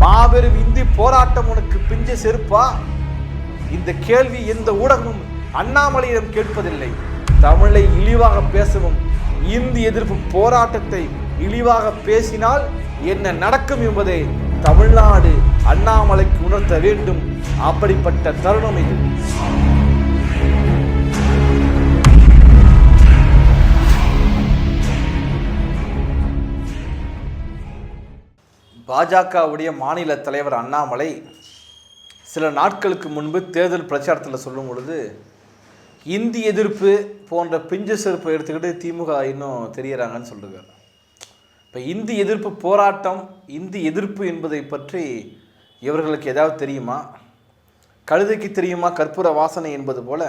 மாபெரும் இந்தி போராட்டம் உனக்கு பிஞ்ச செருப்பா? இந்த கேள்வி எந்த ஊடகமும் அண்ணாமலையிடம் கேட்பதில்லை. தமிழை இழிவாக பேசவும் இந்தி எதிர்ப்பு போராட்டத்தை இழிவாக பேசினால் என்ன நடக்கும் என்பதை தமிழ்நாடு அண்ணாமலைக்கு உணர்த்த வேண்டும். அப்படிப்பட்ட தருணம் இது. பாஜகவுடைய மாநில தலைவர் அண்ணாமலை சில நாட்களுக்கு முன்பு தேர்தல் பிரச்சாரத்தில் சொல்லும் பொழுது இந்தி எதிர்ப்பு போன்ற பிஞ்சு செருப்பை எடுத்துக்கிட்டு திமுக இன்னும் தெரியறாங்கன்னு சொல்லுகிறார் இப்போ இந்தி எதிர்ப்பு போராட்டம் இந்தி எதிர்ப்பு என்பதை பற்றி இவர்களுக்கு ஏதாவது தெரியுமா? கழுதைக்கு தெரியுமா கற்பூர வாசனை என்பது போல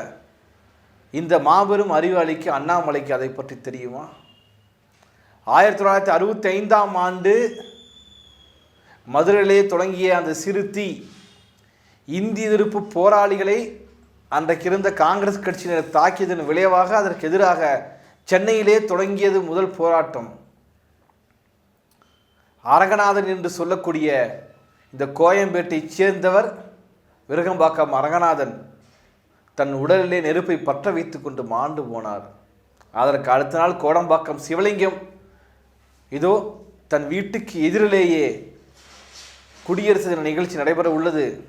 இந்த மாபெரும் அறிவாளிக்கு அண்ணாமலைக்கு அதை பற்றி தெரியுமா? ஆயிரத்தி தொள்ளாயிரத்தி அறுபத்தி ஐந்தாம் ஆண்டு மதுரையிலே தொடங்கிய அந்த சிறுத்தி இந்தி எதிர்ப்பு போராளிகளை அன்றைக்கிருந்த காங்கிரஸ் கட்சியினர் தாக்கியதன் விளைவாக அதற்கு எதிராக சென்னையிலே தொடங்கியது முதல் போராட்டம். அரங்கநாதன் என்று சொல்லக்கூடிய இந்த கோயம்பேட்டை சேர்ந்தவர் விருகம்பாக்கம் அரங்கநாதன் தன் உடலிலே நெருப்பை பற்ற வைத்து கொண்டு மாண்டு போனார். அதற்கு அடுத்த நாள் கோடம்பாக்கம் சிவலிங்கம் இதோ தன் வீட்டுக்கு எதிரிலேயே குடியரசு தின நிகழ்ச்சி நடைபெற உள்ளது.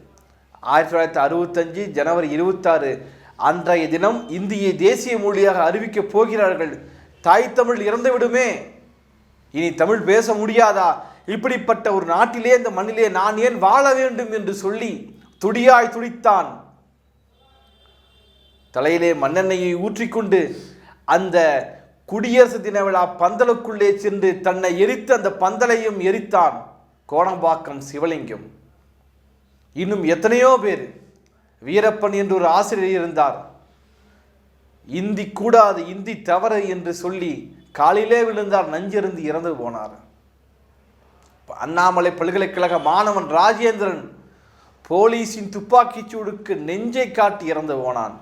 ஆயிரத்தி தொள்ளாயிரத்தி அறுபத்தஞ்சு ஜனவரி இருபத்தாறு அன்றைய தினம் இந்தியை தேசிய மொழியாக அறிவிக்கப் போகிறார்கள். தாய் தமிழ் இறந்துவிடுமே இனி தமிழ் பேச முடியாதா? இப்படிப்பட்ட ஒரு நாட்டிலே இந்த மண்ணிலே நான் ஏன் வாழ வேண்டும் என்று சொல்லி துடியாய் துடித்தான். தலையிலே மண்ணெண்ணெயை ஊற்றிக்கொண்டு அந்த குடியரசு தின விழா பந்தலுக்குள்ளே சென்று தன்னை எரித்து அந்த பந்தலையும் எரித்தான். கோணம்பாக்கம் சிவலிங்கம். இன்னும் எத்தனையோ பேர் வீரப்பன் என்று ஒரு ஆசிரியர் இருந்தார். இந்தி கூடாது இந்தி தவறு என்று சொல்லி காலிலே விழுந்தார் நஞ்சிருந்து இறந்து போனார். அண்ணாமலை பல்கலைக்கழக மாணவன் ராஜேந்திரன் போலீஸின் துப்பாக்கிச் சூடுக்கு நெஞ்சை காட்டி இறந்து போனான்.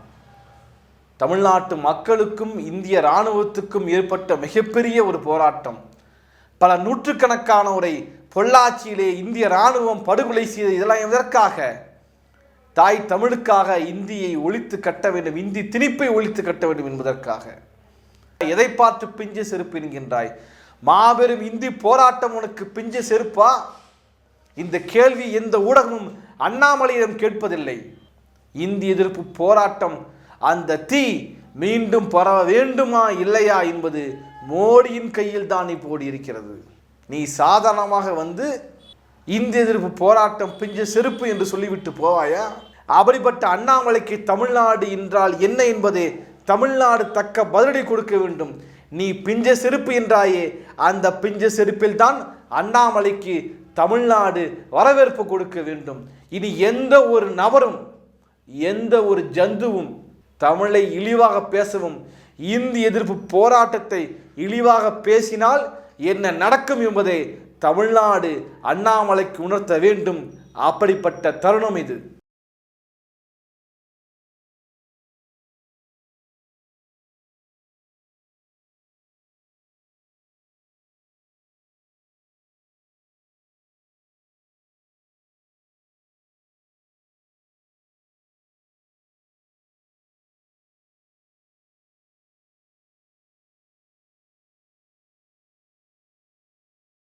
தமிழ்நாட்டு மக்களுக்கும் இந்திய இராணுவத்துக்கும் ஏற்பட்ட மிகப்பெரிய ஒரு போராட்டம். பல நூற்றுக்கணக்கானோரை பொள்ளாச்சியிலே இந்திய இராணுவம் படுகொலை செய்தது இதெல்லாம் எதற்காக? தாய் தமிழுக்காக இந்தியை ஒழித்து கட்ட வேண்டும் இந்தி திணிப்பை ஒழித்து கட்ட வேண்டும் என்பதற்காக. எதை பார்த்து பிஞ்சு செருப்பு என்கின்றாய் மாபெரும் இந்தி போராட்டம் உனக்கு பிஞ்சு செருப்பா? இந்த கேள்வி எந்த ஊடகமும் அண்ணாமலையிடம் கேட்பதில்லை. இந்தி எதிர்ப்பு போராட்டம் அந்த தீ மீண்டும் பரவ வேண்டுமா இல்லையா என்பது மோடியின் கையில் தான் இப்போது இருக்கிறது நீ சாதாரணமாக வந்து இந்திய எதிர்ப்பு போராட்டம் பிஞ்ச செருப்பு என்று சொல்லிவிட்டு போவாயா? அப்படிப்பட்ட அண்ணாமலைக்கு தமிழ்நாடு என்றால் என்ன என்பதே தமிழ்நாடு தக்க பதிலடி கொடுக்க வேண்டும். நீ பிஞ்ச செருப்பு என்றாயே அந்த பிஞ்ச செருப்பில் தான் அண்ணாமலைக்கு தமிழ்நாடு வரவேற்பு கொடுக்க வேண்டும். இனி எந்த ஒரு நபரும் எந்த ஒரு ஜந்துவும் தமிழை இழிவாக பேசவும் இந்தி எதிர்ப்பு போராட்டத்தை இழிவாக பேசினால் என்ன நடக்கும் என்பதை தமிழ்நாடு அண்ணாமலைக்கு உணர்த்த வேண்டும். அப்படிப்பட்ட தருணம் இது.